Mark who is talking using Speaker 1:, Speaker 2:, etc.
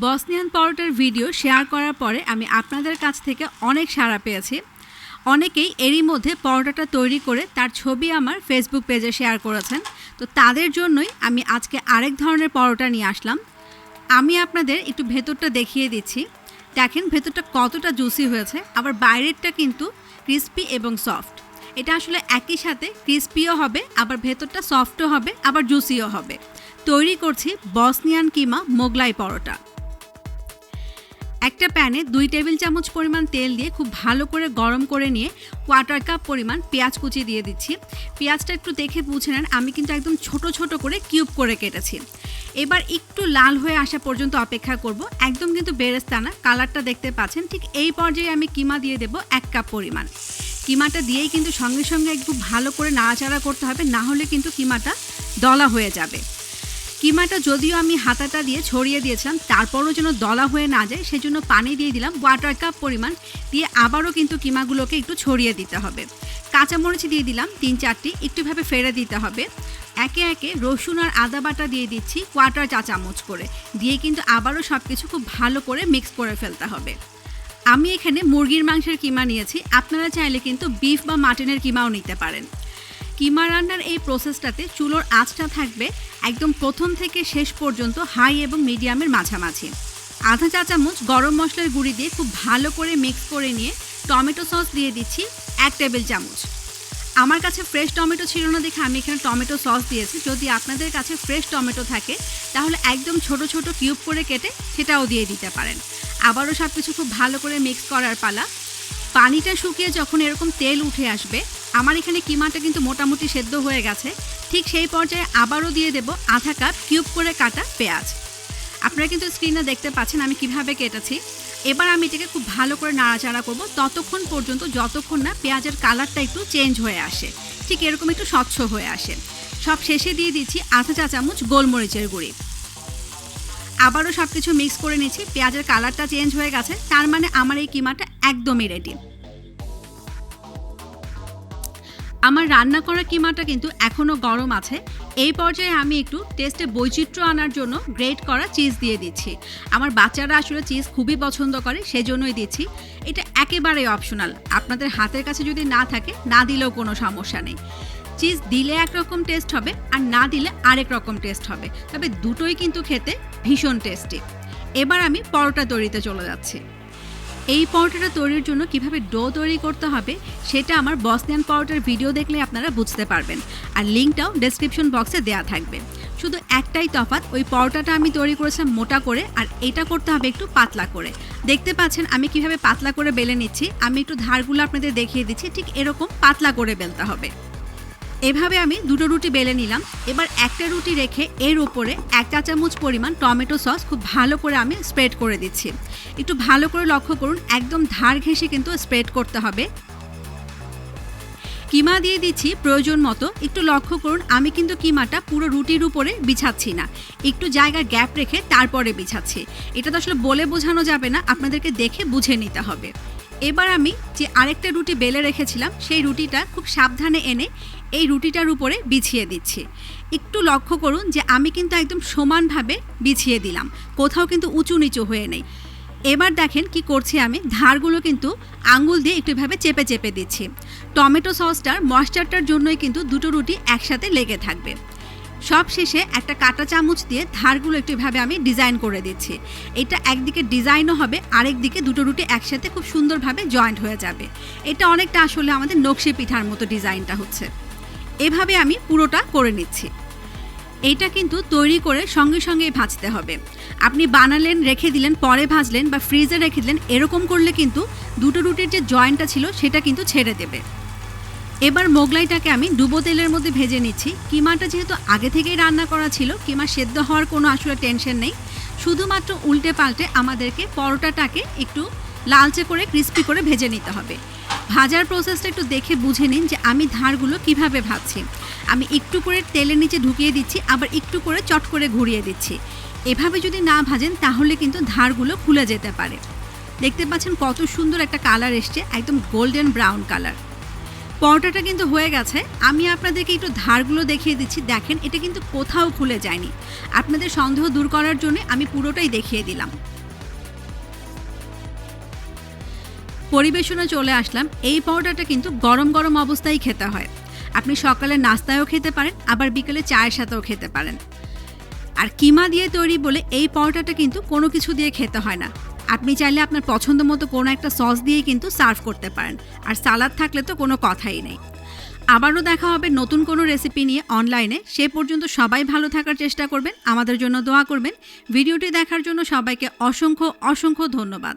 Speaker 1: Bosnian পরোটার video share করার পরে আমি আপনাদের কাছ থেকে অনেক সাড়া পেয়েছি। অনেকেই এরই মধ্যে পরোটাটা তৈরি করে তার ছবি আমার ফেসবুক পেজে শেয়ার করেছেন। তো তাদের জন্যই আমি আজকে আরেক ধরনের পরোটা নিয়ে আসলাম। আমি আপনাদের একটু ভেতরটা দেখিয়ে দিচ্ছি। দেখেন ভেতরটা কতটা জুসি হয়েছে, আবার বাইরেরটা কিন্তু ক্রিস্পি এবং সফট। এটা আসলে একই সাথে ক্রিস্পিও হবে, আবার ভেতরটা সফটও হবে, আবার জুসিও হবে। তৈরি করছি বসনিয়ান কিমা মোগলাই পরোটা। একটা প্যানে দুই টেবিল চামচ পরিমাণ তেল দিয়ে খুব ভালো করে গরম করে নিয়ে কোয়ার্টার কাপ পরিমাণ পেঁয়াজ কুচি দিয়ে দিচ্ছি। পেঁয়াজটা একটু দেখে বুঝে নেন, আমি কিন্তু একদম ছোট ছোট করে কিউব করে কেটেছি। এবার একটু লাল হয়ে আসা পর্যন্ত অপেক্ষা করব, একদম কিন্তু বেরেস্তা না, কালারটা দেখতে পাচ্ছেন, ঠিক এই পর্যায়ে আমি কিমা দিয়ে দেব এক কাপ পরিমাণ। কিমাটা দিয়েই কিন্তু সঙ্গে সঙ্গে একটু ভালো করে নাড়াচাড়া করতে হবে, না হলে কিন্তু কিমাটা দলা হয়ে যাবে। কিমাটা যদিও আমি হাতাটা দিয়ে ছড়িয়ে দিয়েছিলাম, তারপরও যেন দলা হয়ে না যায়, সেজন্য পানি দিয়ে দিলাম ওয়াটার কাপ পরিমাণ দিয়ে আবারও কিন্তু কিমাগুলোকে একটু ছড়িয়ে দিতে হবে। কাঁচামরিচ দিয়ে দিলাম তিন চারটি, একটুভাবে ফেরে দিতে হবে। একে একে রসুন আর আদা বাটা দিয়ে দিচ্ছি কোয়াটার চা চামচ করে, দিয়ে কিন্তু আবারও সব কিছু খুব ভালো করে মিক্স করে ফেলতে হবে। আমি এখানে মুরগির মাংসের কিমা নিয়েছি, আপনারা চাইলে কিন্তু বিফ বা মাটনের কিমাও নিতে পারেন। কিমা রান্নার এই প্রসেসটাতে চুলোর আঁচটা থাকবে একদম প্রথম থেকে শেষ পর্যন্ত হাই এবং মিডিয়ামের মাঝামাঝি। আধা চা চামচ গরম মশলার গুঁড়ি দিয়ে খুব ভালো করে মিক্স করে নিয়ে টমেটো সস দিয়ে দিচ্ছি এক টেবিল চামচ। আমার কাছে ফ্রেশ টমেটো ছিল না দেখে আমি এখানে টমেটো সস দিয়েছি। যদি আপনাদের কাছে ফ্রেশ টমেটো থাকে, তাহলে একদম ছোট ছোট কিউব করে কেটে সেটাও দিয়ে দিতে পারেন। আবারও সব কিছু খুব ভালো করে মিক্স করার পালা। পানিটা শুকিয়ে যখন এরকম তেল উঠে আসবে আমার এখানে কিমাটা কিন্তু মোটামুটি সেদ্ধ হয়ে গেছে। ঠিক সেই পর্যায়ে আবারও দিয়ে দেব আধা কাপ কিউব করে কাটা পেঁয়াজ। আপনারা কিন্তু স্ক্রিনে দেখতে পাচ্ছেন আমি কীভাবে কেটেছি। এবার আমি এটাকে খুব ভালো করে নাড়াচাড়া করব। ততক্ষণ পর্যন্ত যতক্ষণ না পেঁয়াজের কালারটা একটু চেঞ্জ হয়ে আসে, ঠিক এরকম একটু স্বচ্ছ হয়ে আসে। সব শেষে দিয়ে দিচ্ছি আধা চা চামচ গোলমরিচের গুঁড়ি। আবারও সব কিছু মিক্স করে নিচ্ছি, পেঁয়াজের কালারটা চেঞ্জ হয়ে গেছে, তার মানে আমার এই কিমাটা একদমই রেডি আমার রান্না করা কিমাটা কিন্তু এখনও গরম আছে। এই পর্যায়ে আমি একটু টেস্টে বৈচিত্র্য আনার জন্য গ্রেট করা চিজ দিয়ে দিচ্ছি। আমার বাচ্চারা আসলে চিজ খুবই পছন্দ করে, সেজন্যই দিচ্ছি। এটা একেবারেই অপশনাল। আপনাদের হাতের কাছে যদি না থাকে, না দিলেও কোনো সমস্যা নেই। চিজ দিলে একরকম টেস্ট হবে, আর না দিলে আরেক রকম টেস্ট হবে। তবে দুটোই কিন্তু খেতে ভীষণ টেস্টি। এবার আমি পরোটা তৈরিতে চলে যাচ্ছি। এই পরোটাটা তৈরির জন্য কীভাবে ডো তৈরি করতে হবে, সেটা আমার বসনিয়ান পরোটার ভিডিও দেখলে আপনারা বুঝতে পারবেন। আর লিঙ্কটাও ডেসক্রিপশন বক্সে দেওয়া থাকবে। শুধু একটাই তফাৎ, ওই পরোটাটা আমি তৈরি করেছিলাম মোটা করে, আর এটা করতে হবে একটু পাতলা করে। দেখতে পাচ্ছেন, আমি কীভাবে পাতলা করে বেলে নিচ্ছি, আমি একটু ধারগুলো আপনাদের দেখিয়ে দিচ্ছি, ঠিক এরকম পাতলা করে বেলতে হবে। এভাবে আমি দুটো রুটি বেলে নিলাম। এবার একটা রুটি রেখে এর উপরে এক চা চামচ পরিমাণ টমেটো সস খুব ভালো করে আমি স্প্রেড করে দিচ্ছি। একটু ভালো করে লক্ষ্য করুন, একদম ধার ঘেঁষে কিন্তু স্প্রেড করতে হবে। কিমা দিয়ে দিচ্ছি প্রয়োজন মতো, একটু লক্ষ্য করুন, আমি কিন্তু কিমাটা পুরো রুটির উপরে বিছাচ্ছি না। একটু জায়গা গ্যাপ রেখে তারপরে বিছাচ্ছি। এটা তো আসলে বলে বোঝানো যাবে না, আপনাদেরকে দেখে বুঝে নিতে হবে। এবার আমি যে আরেকটা রুটি বেলে রেখেছিলাম, সেই রুটিটা খুব সাবধানে এনে এই রুটিটার উপরে বিছিয়ে দিচ্ছি। একটু লক্ষ্য করুন যে আমি কিন্তু একদম সমানভাবে বিছিয়ে দিলাম। কোথাও কিন্তু উঁচু নিচু হয়ে নেই। এবার দেখেন কি করছি আমি। ধারগুলো কিন্তু আঙ্গুল দিয়ে একটু এভাবে চেপে চেপে দিচ্ছি। টমেটো সসটার ময়েশ্চারটার জন্যই কিন্তু দুটো রুটি একসাথে লেগে থাকবে। সব শেষে একটা কাটা চামচ দিয়ে ধারগুলো একটু এভাবে আমি ডিজাইন করে দিচ্ছি। এটা একদিকে ডিজাইনও হবে, আরেক দিকে দুটো রুটি একসাথে খুব সুন্দরভাবে জয়েন্ট হয়ে যাবে। এটা অনেকটা আসলে আমাদের নকশি পিঠার মতো ডিজাইনটা হচ্ছে। এভাবে আমি পুরোটা করে নিচ্ছি। এইটা কিন্তু তৈরি করে সঙ্গে সঙ্গে ভাজতে হবে। আপনি বানালেন, রেখে দিলেন, পরে ভাজলেন বা ফ্রিজে রেখে দিলেন, এরকম করলে কিন্তু দুটো রুটির যে জয়েন্টটা ছিল সেটা কিন্তু ছেড়ে দেবে। এবার মোগলাইটাকে আমি ডুবো তেলের মধ্যে ভেজে নিচ্ছি। কিমাটা যেহেতু আগে থেকেই রান্না করা ছিল, কিমা সেদ্ধ হওয়ার কোনো আসলে টেনশন নেই। শুধুমাত্র উল্টে পাল্টে আমাদেরকে পরোটাটাকে একটু লালচে করে ক্রিস্পি করে ভেজে নিতে হবে। ভাজার প্রসেসটা একটু দেখে বুঝে নিন যে আমি ধারগুলো কীভাবে ভাজছি। আমি একটু করে তেলের নিচে ঢুকিয়ে দিচ্ছি, আবার একটু করে চট করে ঘুরিয়ে দিচ্ছি। এভাবে যদি না ভাজেন, তাহলে কিন্তু ধারগুলো খুলে যেতে পারে। দেখতে পাচ্ছেন কত সুন্দর একটা কালার এসছে, একদম গোল্ডেন ব্রাউন কালার পরোটাটা কিন্তু হয়ে গেছে। আমি আপনাদেরকে একটু ধারগুলো দেখিয়ে দিচ্ছি। দেখেন, এটা কিন্তু কোথাও খুলে যায়নি। আপনাদের সন্দেহ দূর করার জন্য আমি পুরোটাই দেখিয়ে দিলাম। পরিবেশনে চলে আসলাম, এই পাউডারটা কিন্তু গরম গরম অবস্থায় খেতে হয়। আপনি সকালে নাস্তায়ও খেতে পারেন, আবার বিকেলে চায়ের সাথেও খেতে পারেন। আর কিমা দিয়ে তৈরি বলে এই পাউডারটা কিন্তু কোনো কিছু দিয়ে খেতে হয় না। আপনি চাইলে আপনার পছন্দ মতো কোনো একটা সস দিয়ে কিন্তু সার্ভ করতে পারেন, আর সালাদ থাকলে তো কোনো কথাই নেই। আবারও দেখা হবে নতুন কোনো রেসিপি নিয়ে অনলাইনে। সে পর্যন্ত সবাই ভালো থাকার চেষ্টা করবেন, আমাদের জন্য দোয়া করবেন। ভিডিওটি দেখার জন্য সবাইকে অসংখ্য অসংখ্য ধন্যবাদ।